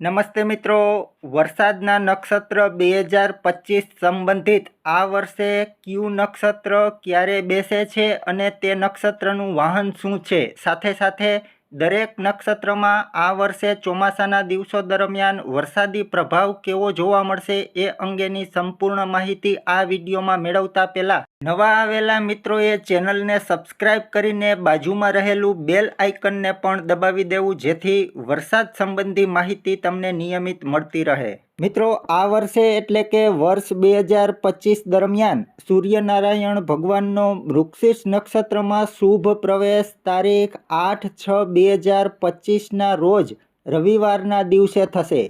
નમસ્તે મિત્રો. વરસાદના નક્ષત્ર બે હજાર પચીસ સંબંધિત આ વર્ષે ક્યુ નક્ષત્ર ક્યારે બેસે છે અને તે નક્ષત્રનું વાહન શું છે? સાથે સાથે દરેક નક્ષત્રમાં આ વર્ષે ચોમાસાના દિવસો દરમિયાન વરસાદી પ્રભાવ કેવો જોવા મળશે એ અંગેની સંપૂર્ણ માહિતી આ વિડીયોમાં મેળવતા પહેલાં નવા આવેલા મિત્રોએ ચેનલને સબસ્ક્રાઇબ કરીને બાજુમાં રહેલું બેલ આઇકનને પણ દબાવી દેવું જેથી વરસાદ સંબંધી માહિતી તમને નિયમિત મળતી રહે. મિત્રો, આ વર્ષે એટલે કે વર્ષ બે હજાર પચીસ દરમિયાન સૂર્યનારાયણ ભગવાનનો વૃક્ષિષ નક્ષત્રમાં શુભ પ્રવેશ તારીખ આઠ છ બે હજાર પચીસના રોજ રવિવારના દિવસે થશે.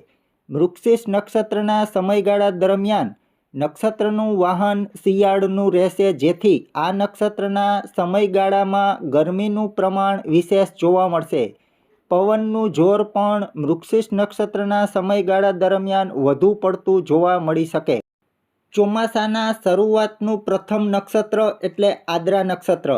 વૃક્ષિષ નક્ષત્રના સમયગાળા દરમિયાન નક્ષત્રનું વાહન શિયાળનું રહેશે, જેથી આ નક્ષત્રના સમયગાળામાં ગરમીનું પ્રમાણ વિશેષ જોવા મળશે. પવનનું જોર પણ વૃક્ષિસ નક્ષત્રના સમયગાળા દરમિયાન વધુ પડતું જોવા મળી શકે. ચોમાસાના શરૂઆતનું પ્રથમ નક્ષત્ર એટલે આદ્રા નક્ષત્ર.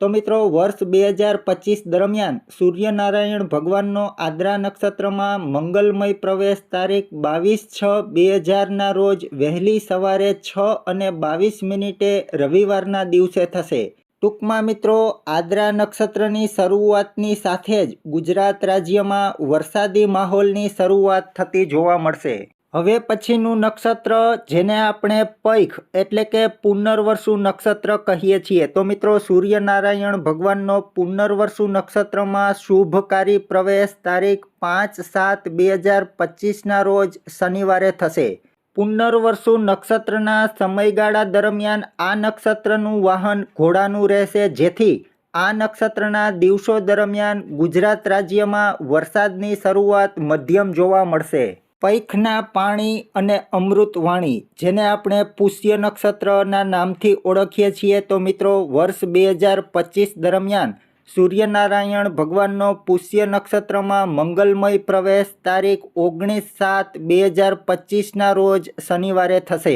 તો મિત્રો, વર્ષ બે હજાર પચીસ દરમિયાન સૂર્યનારાયણ ભગવાનનો આદ્રા નક્ષત્રમાં મંગલમય પ્રવેશ તારીખ બાવીસ છ બે હજારના રોજ વહેલી સવારે છ અને બાવીસ મિનિટે રવિવારના દિવસે થશે. ટૂંકમાં મિત્રો, આદ્રા નક્ષત્રની શરૂઆતની સાથે જ ગુજરાત રાજ્યમાં વરસાદી માહોલની શરૂઆત થતી જોવા મળશે. હવે પછીનું નક્ષત્ર, જેને આપણે પૈખ એટલે કે પુનર્વસુ નક્ષત્ર કહીએ છીએ. તો મિત્રો, સૂર્યનારાયણ ભગવાનનો પુનર્વસુ નક્ષત્રમાં શુભકારી પ્રવેશ તારીખ પાંચ સાત બે હજાર પચીસના રોજ શનિવારે થશે. પુનર્વસુ નક્ષત્રના સમયગાળા દરમિયાન આ નક્ષત્રનું વાહન ઘોડાનું રહેશે. જેથી આ નક્ષત્રના દિવસો દરમિયાન ગુજરાત રાજ્યમાં વરસાદની શરૂઆત મધ્યમ જોવા મળશે. પૈખના પાણી અને અમૃતવાણી, જેને આપણે પુષ્ય નક્ષત્રના નામથી ઓળખીએ છીએ, તો મિત્રો, વર્ષ બે હજાર પચીસ દરમિયાન સૂર્યનારાયણ ભગવાનનો પુષ્ય નક્ષત્રમાં મંગલમય પ્રવેશ તારીખ ઓગણીસ સાત બે હજાર પચીસના રોજ શનિવારે થશે.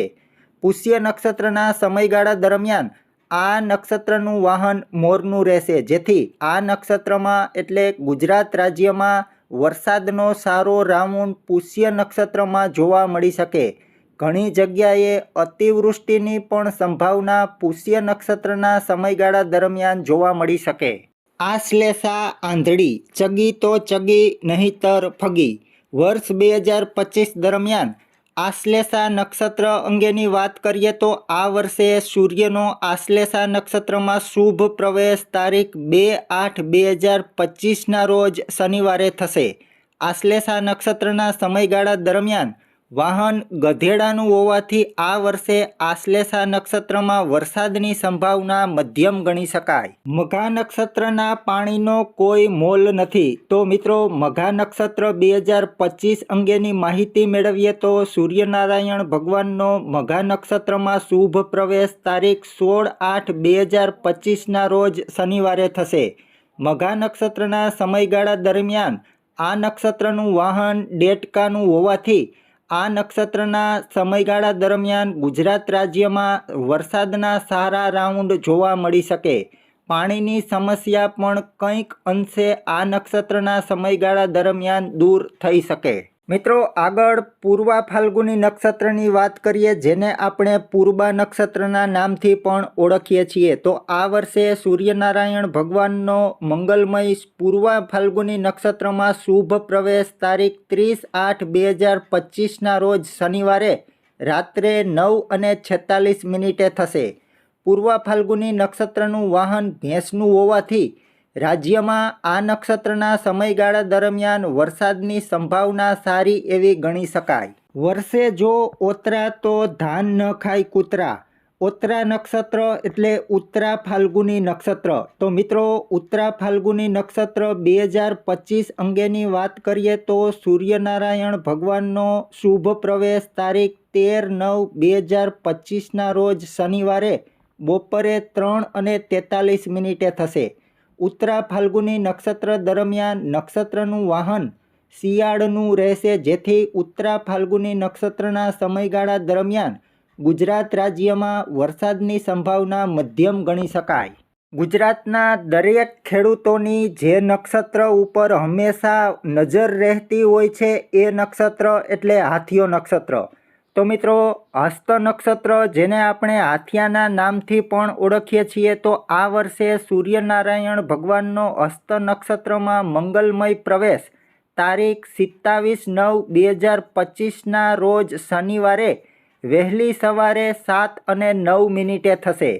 પુષ્ય નક્ષત્રના સમયગાળા દરમિયાન આ નક્ષત્રનું વાહન મોરનું રહેશે. જેથી આ નક્ષત્રમાં એટલે ગુજરાત રાજ્યમાં વરસાદનો સારો રાઉન્ડ પુષ્ય નક્ષત્રમાં જોવા મળી શકે. ઘણી જગ્યાએ અતિવૃષ્ટિની પણ સંભાવના પુષ્ય નક્ષત્રના સમયગાળા દરમિયાન જોવા મળી શકે. આશ્લેષા આંધળી, ચગી તો ચગી, નહીતર ફગી. વર્ષ બે હજાર પચીસ દરમિયાન આશ્લેષા નક્ષત્ર અંગેની વાત કરીએ તો આ વર્ષે સૂર્યનો આશ્લેષા નક્ષત્રમાં શુભ પ્રવેશ તારીખ બે આઠ બે હજાર પચીસના રોજ શનિવારે થશે. આશ્લેષા નક્ષત્રના સમયગાળા દરમિયાન વાહન ગધેડાનું હોવાથી આ વર્ષે આશ્લેષા નક્ષત્રમાં વરસાદની સંભાવના મધ્યમ ગણી શકાય. મઘા નક્ષત્રના પાણીનો કોઈ મોલ નથી. તો મિત્રો, મઘા નક્ષત્ર બે હજાર પચીસ અંગેની માહિતી મેળવીએ તો સૂર્યનારાયણ ભગવાનનો મઘા નક્ષત્રમાં શુભ પ્રવેશ તારીખ સોળ આઠ બે હજાર પચીસના રોજ શનિવારે થશે. મઘા નક્ષત્રના સમયગાળા દરમિયાન આ નક્ષત્રનું વાહન ડેટકાનું હોવાથી આ નક્ષત્રના સમયગાળા દરમિયાન ગુજરાત રાજ્યમાં વરસાદના સારા રાઉન્ડ જોવા મળી શકે. પાણીની સમસ્યા પણ કંઈક અંશે આ નક્ષત્રના સમયગાળા દરમિયાન દૂર થઈ શકે. મિત્રો, આગળ પૂર્વા ફાલ્ગુની નક્ષત્રની વાત કરીએ, જેને આપણે પૂર્વા નક્ષત્રના નામથી પણ ઓળખીએ છીએ. તો આ વર્ષે સૂર્યનારાયણ ભગવાનનો મંગલમય પૂર્વા ફાલ્ગુની નક્ષત્રમાં શુભ પ્રવેશ તારીખ ત્રીસ આઠ બે હજાર પચીસના રોજ શનિવારે રાત્રે નવ અને છેતાલીસ મિનિટે થશે. પૂર્વા ફાલ્ગુની નક્ષત્રનું વાહન ભેંસનું હોવાથી રાજ્યમાં આ નક્ષત્રના સમયગાળા દરમિયાન વરસાદની સંભાવના સારી એવી ગણી શકાય. વર્ષે જો ઓતરા તો ધાન ન ખાય કૂતરા. ઓતરા નક્ષત્ર એટલે ઉત્તરા ફાલ્ગુની નક્ષત્ર. તો મિત્રો, ઉત્તરા ફાલ્ગુની નક્ષત્ર બે હજાર પચીસ અંગેની વાત કરીએ તો સૂર્યનારાયણ ભગવાનનો શુભ પ્રવેશ તારીખ તેર નવ બે હજાર પચીસના રોજ શનિવારે, બપોરે ત્રણ અને તેતાલીસ મિનિટે થશે. ઉત્તરા ફાલ્ગુની નક્ષત્ર દરમિયાન નક્ષત્રનું વાહન શિયાળનું રહેશે, જેથી ઉત્તરા ફાલ્ગુની નક્ષત્રના સમયગાળા દરમિયાન ગુજરાત રાજ્યમાં વરસાદની સંભાવના મધ્યમ ગણી શકાય. ગુજરાતના દરેક ખેડૂતોની જે નક્ષત્ર ઉપર હંમેશા નજર રહેતી હોય છે, એ નક્ષત્ર એટલે હાથીઓ નક્ષત્ર. તો મિત્રો, હસ્ત નક્ષત્ર જેને આપણે હાથિયાના નામથી પણ ઓળખીએ છીએ, તો આ વર્ષે સૂર્યનારાયણ ભગવાનનો હસ્ત નક્ષત્રમાં મંગલમય પ્રવેશ. તારીખ સિત્તાવીસ નવ બે હજાર પચીસના રોજ શનિવારે વહેલી સવારે સાત અને નવ મિનિટે થશે.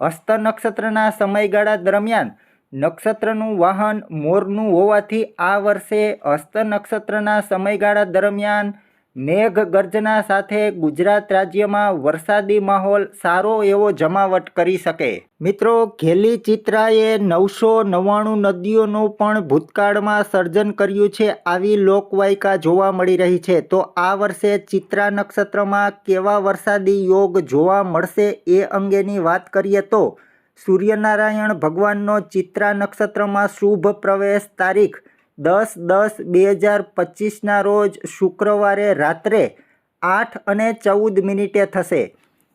હસ્ત નક્ષત્રના સમયગાળા દરમિયાન નક્ષત્રનું વાહન મોરનું હોવાથી આ વર્ષે હસ્ત નક્ષત્રના સમયગાળા દરમિયાન મેઘ ગર્જના સાથે ગુજરાત રાજ્યમાં વરસાદી માહોલ સારો એવો જમાવટ કરી શકે. મિત્રો ઘેલી ચિત્રાએ નવસો નવ્વાણું નદીઓનું પણ ભૂતકાળમાં સર્જન કર્યું છે. આવી લોકવાયકા જોવા મળી રહી છે. તો આ વર્ષે ચિત્રા નક્ષત્રમાં કેવા વરસાદી યોગ જોવા મળશે એ અંગેની વાત કરીએ તો, સૂર્યનારાયણ ભગવાનનો ચિત્રા નક્ષત્રમાં શુભ પ્રવેશ તારીખ દસ દસ બે હજાર પચીસના રોજ શુક્રવારે રાત્રે આઠ અને ચૌદ મિનિટે થશે.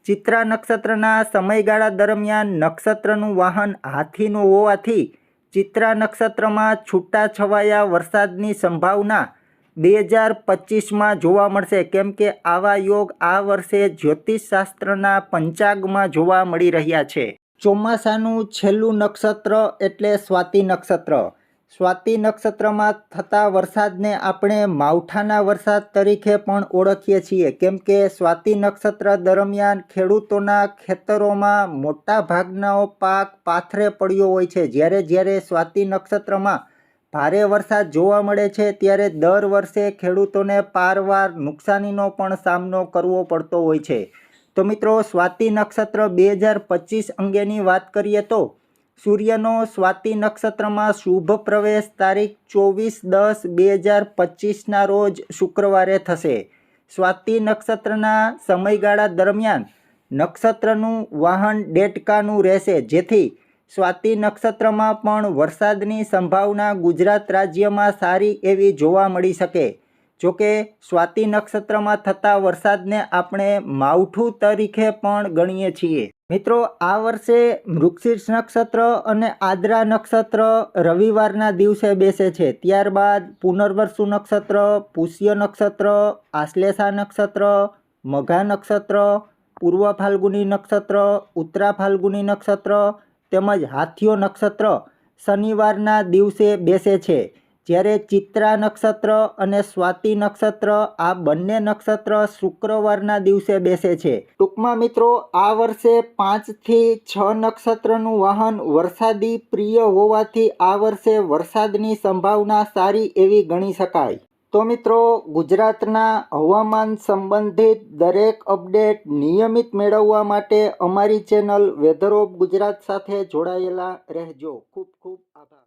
ચિત્રા નક્ષત્રના સમયગાળા દરમિયાન નક્ષત્રનું વાહન હાથીનું હોવાથી ચિત્રા નક્ષત્રમાં છૂટાછવાયા વરસાદની સંભાવના બે હજાર પચીસમાં જોવા મળશે. કેમ કે આવા યોગ આ વર્ષે જ્યોતિષશાસ્ત્રના પંચાંગમાં જોવા મળી રહ્યા છે. ચોમાસાનું છેલ્લું નક્ષત્ર એટલે સ્વાતિ નક્ષત્ર. સ્વાતિ નક્ષત્રમાં થતા વરસાદને આપણે માવઠાના વરસાદ તરીકે પણ ઓળખીએ છીએ. કેમ કે સ્વાતિ નક્ષત્ર દરમિયાન ખેડૂતોના ખેતરોમાં મોટા ભાગનો પાક પાથરે પડ્યો હોય છે. જ્યારે જ્યારે સ્વાતિ નક્ષત્રમાં ભારે વરસાદ જોવા મળે છે, ત્યારે દર વર્ષે ખેડૂતોને પારવાર નુકસાનીનો પણ સામનો કરવો પડતો હોય છે. તો મિત્રો, સ્વાતિ નક્ષત્ર બે અંગેની વાત કરીએ તો સૂર્યનો સ્વાતિ નક્ષત્રમાં શુભ પ્રવેશ તારીખ ચોવીસ દસ બે હજાર પચીસના રોજ શુક્રવારે થશે. સ્વાતિ નક્ષત્રના સમયગાળા દરમિયાન નક્ષત્રનું વાહન ડેટકાનું રહેશે, જેથી સ્વાતિ નક્ષત્રમાં પણ વરસાદની સંભાવના ગુજરાત રાજ્યમાં સારી એવી જોવા મળી શકે. જોકે, સ્વાતિ નક્ષત્રમાં થતા વરસાદને આપણે માવઠું તરીકે પણ ગણીએ છીએ. મિત્રો, આ વર્ષે વૃક્ષિર્ષ નક્ષત્ર અને આદ્રા નક્ષત્ર રવિવારના દિવસે બેસે છે. ત્યારબાદ પુનર્વસુ નક્ષત્ર, પુષ્ય નક્ષત્ર, આશ્લેષા નક્ષત્ર, મઘા નક્ષત્ર, પૂર્વ ફાલ્ગુની નક્ષત્ર, ઉત્તરા ફાલ્ગુની નક્ષત્ર તેમજ હાથીઓ નક્ષત્ર શનિવારના દિવસે બેસે છે. જ્યારે ચિત્રા નક્ષત્ર અને સ્વાતિ નક્ષત્ર, આ બંને નક્ષત્ર શુક્રવારના દિવસે બેસે છે. ટૂંકમાં મિત્રો, આ વર્ષે પાંચથી છ નક્ષત્રનું વાહન વરસાદી પ્રિય હોવાથી આ વર્ષે વરસાદની સંભાવના સારી એવી ગણી શકાય. તો મિત્રો, ગુજરાતના હવામાન સંબંધિત દરેક અપડેટ નિયમિત મેળવવા માટે અમારી ચેનલ વેધર ઓફ ગુજરાત સાથે જોડાયેલા રહેજો. ખૂબ ખૂબ આભાર.